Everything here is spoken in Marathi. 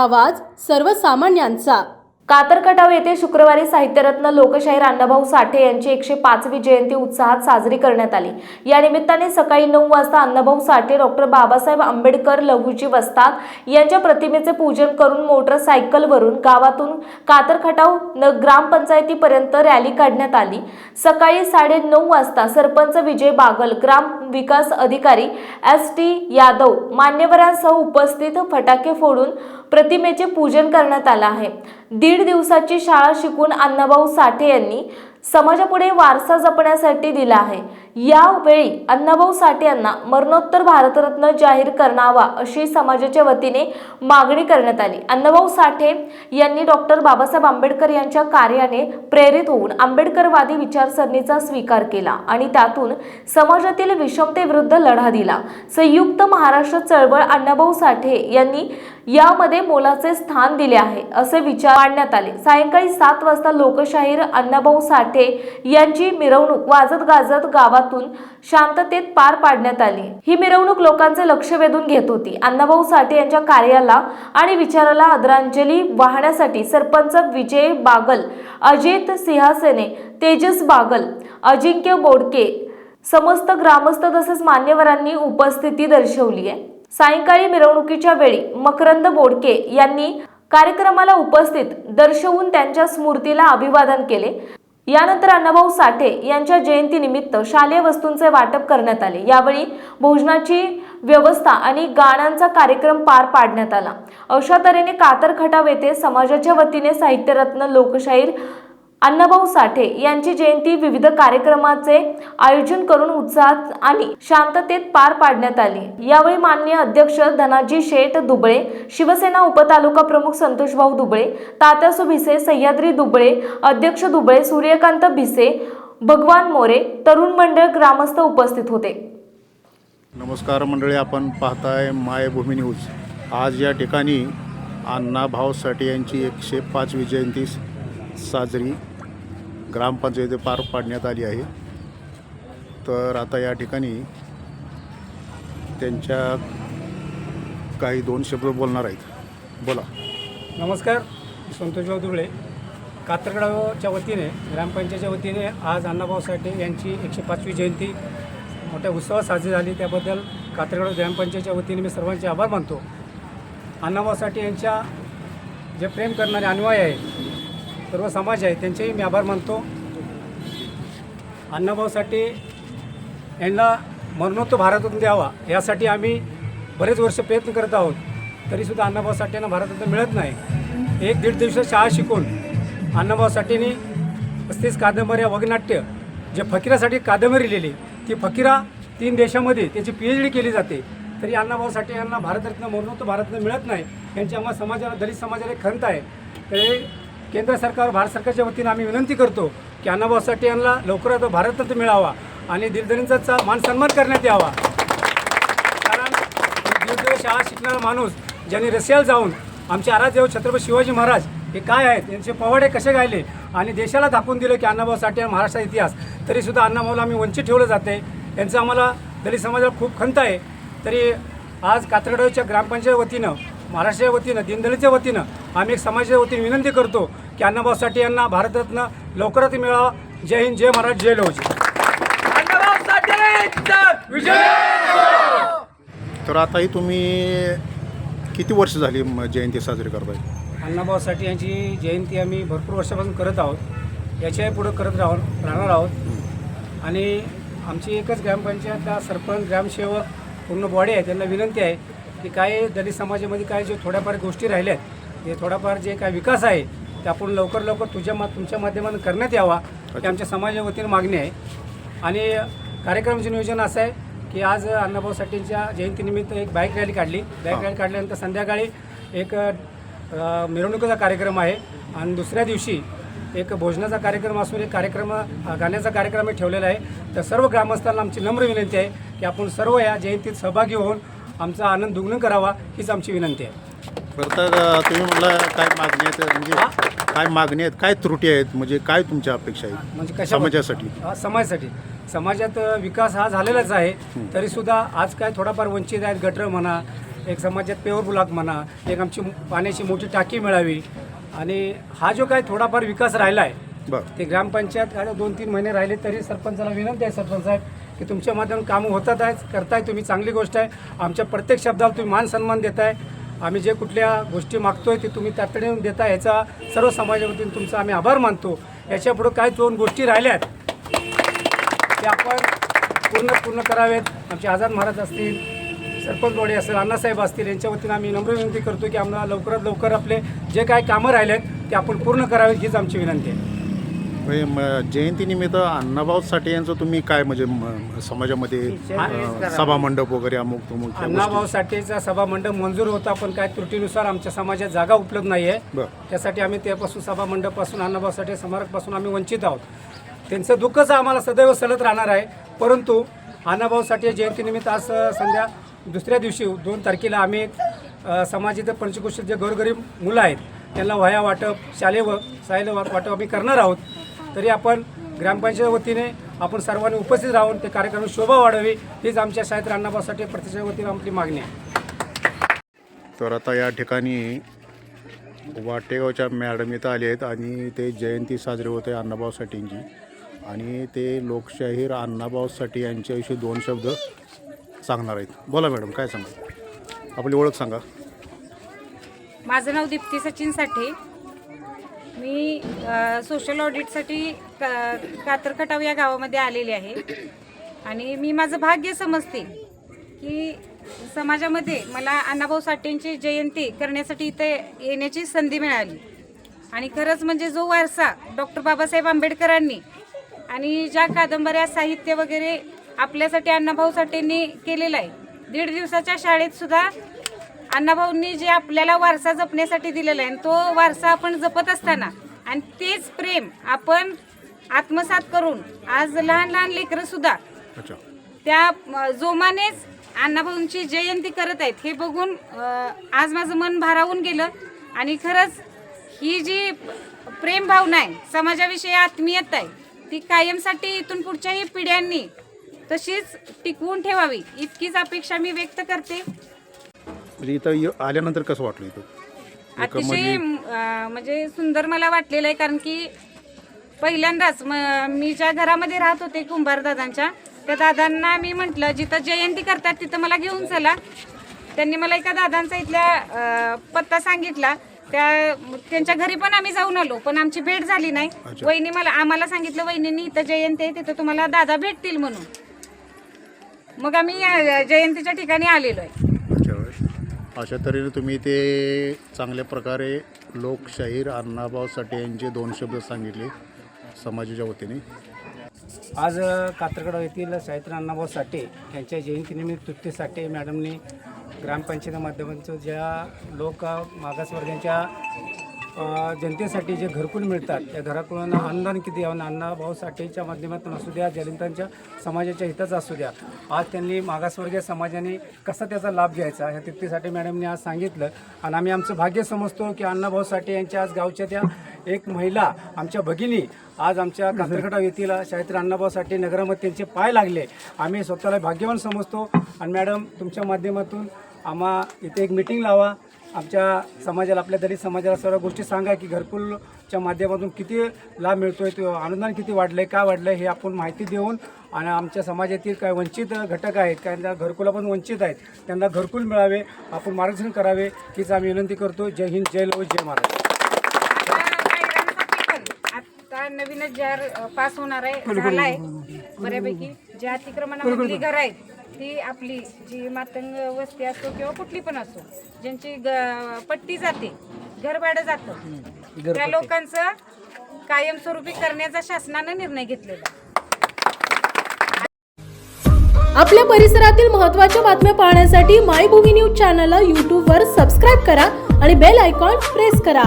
आवाज सर्वसामान्यांचा. कातरकटाव येथे शुक्रवारी साहित्यरत्न लोकशाहीर अण्णाभाऊ साठे यांची एकशे पाचवी जयंती उत्साहात साजरी करण्यात आली. या निमित्ताने सकाळी नऊ वाजता अण्णाभाऊ साठे डॉक्टर बाबासाहेब आंबेडकर लघुजी वस्ताद यांच्या प्रतिमेचे पूजन करून मोटरसायकलवरून गावातून कातरखटाव न ग्रामपंचायतीपर्यंत रॅली काढण्यात आली. सकाळी साडे नऊ वाजता सरपंच विजय बागल ग्राम विकास अधिकारी एस टी यादव मान्यवरांसह उपस्थित फटाके फोडून प्रतिमेचे पूजन करण्यात आलं आहे. दीड दिवसाची शाळा शिकून अण्णाभाऊ साठे यांनी समाजापुढे वारसा जपण्यासाठी दिला आहे. यावेळी अण्णाभाऊ साठे यांना मरणोत्तर भारतरत्न जाहीर करणावा अशी समाजाच्या वतीने मागणी करण्यात आली. अण्णाभाऊ साठे यांनी डॉक्टर बाबासाहेब आंबेडकर यांच्या कार्याने प्रेरित होऊन आंबेडकरवादी विचारसरणीचा स्वीकार केला आणि त्यातून समाजातील विषमतेविरुद्ध लढा दिला. संयुक्त महाराष्ट्र चळवळ अण्णाभाऊ साठे यांनी यामध्ये मोलाचे स्थान दिले आहे असे विचार मांडण्यात आले. सायंकाळी सात वाजता लोकशाहीर अण्णाभाऊ साठे यांची मिरवणूक वाजत गाजत गावात गावातून शांततेत पार पाडण्यात आली. ही मिरवणूक लोकांचे लक्ष वेधून घेत होती. अण्णाभाऊ साठे यांच्या कार्याला आणि विचाराला आदरांजली वाहण्यासाठी सरपंच विजय बागल अजित सिंहासेने तेजस बागल अजिंक्य बोडके समस्त ग्रामस्थ तसेच मान्यवरांनी उपस्थिती दर्शवली आहे. सायंकाळी मिरवणुकीच्या वेळी मकरंद बोडके यांनी कार्यक्रमाला उपस्थित दर्शवून त्यांच्या स्मृतीला अभिवादन केले. यानंतर अण्णाभाऊ साठे यांच्या जयंतीनिमित्त शालेय वस्तूंचे वाटप करण्यात आले. यावेळी भोजनाची व्यवस्था आणि गाण्यांचा कार्यक्रम पार पाडण्यात आला. अशा तऱ्हेने कातर खटाव येथे समाजाच्या वतीने साहित्यरत्न लोकशाहीर अण्णाभाऊ साठे यांची जयंती विविध कार्यक्रमाचे आयोजन करून उत्साहात आणि शांततेत पार पाडण्यात आली. यावेळी माननीय अध्यक्ष धनाजी शेठ दुबळे शिवसेना उपतालुका प्रमुख संतोषभाऊ दुबळे तात्यासू भिसे सह्याद्री दुबळे अध्यक्ष दुबळे सूर्यकांत भिसे भगवान मोरे तरुण मंडळ ग्रामस्थ उपस्थित होते. नमस्कार मंडळी आपण पाहताय मायभूमी न्यूज. आज या ठिकाणी अण्णा भाऊ साठे यांची एकशे पाचवी जयंती साजरी ग्रामपंचायती पार पाडण्यात आली आहे. तर आता या ठिकाणी त्यांच्या काही दोन शब्द बोलणार आहेत. बोला. नमस्कार मी संतोषभाऊ दुबळे कात्रगडाच्या वतीने ग्रामपंचायतच्या वतीने आज अण्णाभाऊ साठे यांची एकशे पाचवी जयंती मोठ्या उत्सवात साजरी झाली. त्याबद्दल कात्रगड ग्रामपंचायतच्या वतीने मी सर्वांचे आभार मानतो. अण्णाभाऊ साठे यांच्या जे प्रेम करणारे अन्वय आहे सर्व समाज आहे त्यांचेही मी आभार मानतो. अण्णाभाऊ साठे यांना मरणोत्तर भारतरत्न द्यावा यासाठी आम्ही बरेच वर्ष प्रयत्न करत आहोत. तरीसुद्धा अण्णाभाऊ साठेंना भारतरत्न मिळत नाही. एक दीड दिवसात शाळा शिकून अण्णाभाऊ साठेंनी पस्तीस कादंबऱ्या वगनाट्य जे फकीरासाठी कादंबरी लिहिली ती फकीरा तीन देशामध्ये त्याची पी एच डी केली जाते. तरी अण्णाभाऊ साठे यांना भारतरत्न मरणोत्तर भारतरत्न मिळत नाही. यांची आम्हाला समाजाला दलित समाजाला एक खंत आहे. तरी केंद्र सरकार भारत सरकारच्या वतीनं आम्ही विनंती करतो की अण्णाभाऊ साठे यांना लवकरात भारतरत्न मिळावा आणि दिलदरींचा मान सन्मान करण्यात यावा. कारण दीर्घ शाळा शिकणारा माणूस ज्यांनी रशियाला जाऊन आमचे आराध्यव छत्रपती शिवाजी महाराज हे काय आहेत यांचे पवाडे कसे गायले आणि देशाला दाखवून दिलं की अण्णाभाऊ साठे महाराष्ट्राचा इतिहास तरीसुद्धा अण्णाभाऊला आम्ही वंचित ठेवलं जाते यांचं आम्हाला दलित समाजाला खूप खंत आहे. तरी आज कात्रगडच्या ग्रामपंचायत वतीनं महाराष्ट्राच्या वतीनं दिनदलीच्या वतीनं आम्ही एक समाजाच्या वतीने विनंती करतो की अण्णाभाऊ साठे यांना भारतरत्न लवकरात मिळावा जय हिंद जय महाराज जय लवजी तर आताही तुम्ही किती वर्ष झाली म- जयंती साजरी करताय? अण्णाभाऊ साठे यांची जयंती आम्ही भरपूर वर्षापासून करत आहोत. याच्याही पुढं करत राहू राहणार आहोत. आणि आमची एकच ग्रामपंचायत हा सरपंच ग्रामसेवक पूर्ण बॉडी आहे. त्यांना विनंती आहे की काही दलित समाजामध्ये काही जे थोड्याफार गोष्टी राहिल्या आहेत ते थोडाफार जे काय विकास आहे ते आपण लवकर लवकर तुझ्या मा तुमच्या माध्यमातून करण्यात यावा ही आमच्या समाजा वतीनं मागणी आहे. आणि कार्यक्रमाचे नियोजन असं आहे की आज अण्णाभाऊ साठेंच्या जयंतीनिमित्त एक बाईक रॅली काढली. बाईक रॅली काढल्यानंतर संध्याकाळी एक मिरवणुकीचा कार्यक्रम आहे. आणि दुसऱ्या दिवशी एक भोजनाचा कार्यक्रम असून एक कार्यक्रम गाण्याचा कार्यक्रम ठेवलेला आहे. तर सर्व ग्रामस्थांना आमची नम्र विनंती आहे की आपण सर्व या जयंतीत सहभागी होऊन आमचा आनंद दुग्न करावा हीच आमची विनंती आहे. बरं तर तुम्ही म्हटलं काय मागणी आहेत? म्हणजे काय मागणी आहेत? काय त्रुटी आहेत? म्हणजे काय तुमच्या अपेक्षा आहेत? म्हणजे कशा समाजासाठी. हा, समाजासाठी. समाजात अ, विकास हा झालेलाच आहे. तरीसुद्धा आज काय थोडाफार वंचित आहेत गटर म्हणा एक समाजात पेवर ब्लॉक म्हणा एक आमची पाण्याची मोठी टाकी मिळावी. आणि हा जो काय थोडाफार विकास राहिला आहे बरं. ते ग्रामपंचायत काय दोन तीन महिने राहिले तरी सरपंचाला विनंती आहे सरपंच साहेब की तुमच्या माध्यमातून कामं होतात आहेत करताय तुम्ही चांगली गोष्ट आहे. आमच्या प्रत्येक शब्दाला तुम्ही मान सन्मान देताय. आम्ही जे कुठल्या गोष्टी मागतोय ते तुम्ही तातडीने देता याचा सर्व समाजावतीने तुमचा आम्ही आभार मानतो. याच्यापुढे काय दोन गोष्टी राहिल्या आहेत ते आपण पूर्ण पूर्ण करावेत. आमचे आझाद महाराज असतील सरपंच बोडे असेल अण्णासाहेब असतील यांच्या वतीनं आम्ही नम्र विनंती करतो की आम्हाला लवकरात लवकर आपले जे काय कामं राहिले आहेत ते आपण पूर्ण करावेत हीच आमची विनंती आहे. म्हणजे म- जयंतीनिमित्त अण्णाभाऊ साठे यांचं तुम्ही काय म्हणजे म- समाजामध्ये अ, सभा मंडप वगैरे अमुक तुमुक त्या गोष्टी? अण्णाभाऊ साठेचा सभा मंडप मंजूर होता पण काय त्रुटीनुसार आमच्या समाजात जागा उपलब्ध नाही आहे बरं. त्यासाठी आम्ही त्यापासून सभा मंडपपासून अण्णाभाऊ साठे स्मारकपासून आम्ही वंचित आहोत. त्यांचं दुःखच आम्हाला सदैव सलत राहणार आहे. परंतु अण्णाभाऊ साठे जयंतीनिमित्त आज अ, संध्या दुसऱ्या दिवशी दोन तारखेला आम्ही एक अ, समाजाचे जे गोरगरीब मुलं आहेत त्यांना वह्या वाटप शालेय व साहित्य वा- वाटप आम्ही करणार आहोत. तरी आपण ग्रामपंचायत वतीने आपण सर्वांनी उपस्थित राहून ते कार्यक्रम शोभा वाढावी हीच आमच्या शाळेत अण्णाभाऊ साठे प्रतिष्ठान वतीने आपली मागणी आहे. तर आता या ठिकाणी वाटेगावच्या मॅडम इथं आले आहेत आणि ते जयंती साजरी होते अण्णाभाऊ साठेंची आणि ते लोकशाहीर अण्णाभाऊ साठे यांच्याविषयी दोन शब्द सांगणार आहेत. बोला मॅडम काय सांगा आपली ओळख सांगा. माझं नाव दीप्ती सचिन साठे. मी सोशल ऑडिटसाठी का कातरखटाव या गावामध्ये आलेली आहे. आणि मी माझं भाग्य समजते की समाजामध्ये मला अण्णाभाऊ साठेंची जयंती करण्यासाठी इथे येण्याची संधी मिळाली. आणि खरंच म्हणजे जो वारसा डॉक्टर बाबासाहेब आंबेडकरांनी आणि ज्या कादंबऱ्या साहित्य वगैरे आपल्यासाठी अण्णाभाऊ साठेंनी केलेलं आहे दीड दिवसाच्या शाळेत सुद्धा अण्णाभाऊंनी जे आपल्याला वारसा जपण्यासाठी दिलेला आहे आणि तो वारसा आपण जपत असताना आणि तेच प्रेम आपण आत्मसात करून आज लहान लहान लेकरं सुद्धा अच्छा. त्या जोमानेच अण्णाभाऊंची जयंती करत आहेत हे बघून अ, आज माझं मन भारावून गेलं. आणि खरंच ही जी प्रेम भावना आहे समाजाविषयी आत्मीयता आहे ती कायमसाठी इथून पुढच्याही पिढ्यांनी तशीच टिकवून ठेवावी इतकीच अपेक्षा मी व्यक्त करते. म्हणजे इथं य- आल्यानंतर कसं वाटलं इथं? एक अतिशय म्हणजे अं, म्हणजे सुंदर मला वाटलेलं आहे कारण की पहिल्यांदाच म- मी ज्या घरामध्ये राहत होते कुंभार दादांच्या त्या दादांना मी म्हटलं जिथं जयंती करतात तिथं मला घेऊन चला. त्यांनी मला एका दादांचा इथल्या अं, पत्ता सांगितला. त्या त्यांच्या घरी पण आम्ही जाऊन आलो पण आमची भेट झाली नाही. अच्छा. वहिनी मला आम्हाला सांगितलं वहिनींनी इथं जयंती आहे तिथं तुम्हाला दादा भेटतील म्हणून. मग आम्ही अं, जयंतीच्या ठिकाणी आलेलो आहे. अशा तऱ्हेने तुम्ही ते चांगल्या प्रकारे लोकशाहीर अण्णाभाऊ साठे यांचे दोन शब्द सांगितले समाजाच्या वतीने. आज कात्रगडा येथील साहित्य अण्णाभाऊ साठे यांच्या जयंतीनिमित्त तृप्ती साठे मॅडमनी ग्रामपंचायत माध्यमांचं ज्या लोक मागासवर्गांच्या जनतेसाठी जे घरकुल मिळतात त्या घराकुलांना अनुदान किती यावं अण्णाभाऊ साठेच्या माध्यमातून असू द्या जयंतांच्या समाजाच्या हिताचं असू द्या. आज त्यांनी मागासवर्गीय समाजाने कसा त्याचा लाभ घ्यायचा? ह्या तृप्तीसाठी मॅडमने आज सांगितलं. आणि आम्ही आमचं भाग्य समजतो की अण्णाभाऊ साठे यांच्या आज गावच्या त्या एक महिला आमच्या भगिनी आज आमच्या कातरखटाव येथील शाहित्री अण्णाभाऊ साठे नगरामध्ये त्यांचे पाय लागले. आम्ही स्वतःला भाग्यवान समजतो. आणि मॅडम तुमच्या माध्यमातून आम्हा इथे एक मिटिंग लावा. आमच्या समाजाला आपल्या दलित समाजाला सर्व गोष्टी सांगा की घरकुलच्या माध्यमातून किती लाभ मिळतो आहे तो अनुदान किती वाढलं आहे काय वाढलं आहे हे आपण माहिती देऊन आणि आमच्या समाजातील काय वंचित घटक आहेत कारण त्या घरकुला पण वंचित आहेत त्यांना घरकुल मिळावे आपण मार्गदर्शन करावे हीच आम्ही विनंती करतो. जय हिंद जय लव जय महाराज आता नवीनच अ, पास होणार आहे झालाय बऱ्यापैकी. जे अतिक्रमणामधली घर आहेत ती आपली जी मातंग वस्ती असो किंवा कुठली पण असो ज्यांची ग- पट्टी जाते घर भाडं जातं त्या लोकांचं कायमस्वरूपी करण्याचा शासनानं निर्णय घेतलेला आहे. आपल्या परिसरातील महत्त्वाच्या बातम्या पाहण्यासाठी मायभूमी न्यूज चॅनलला यूट्यूबवर सबस्क्राईब करा आणि बेल आयकॉन प्रेस करा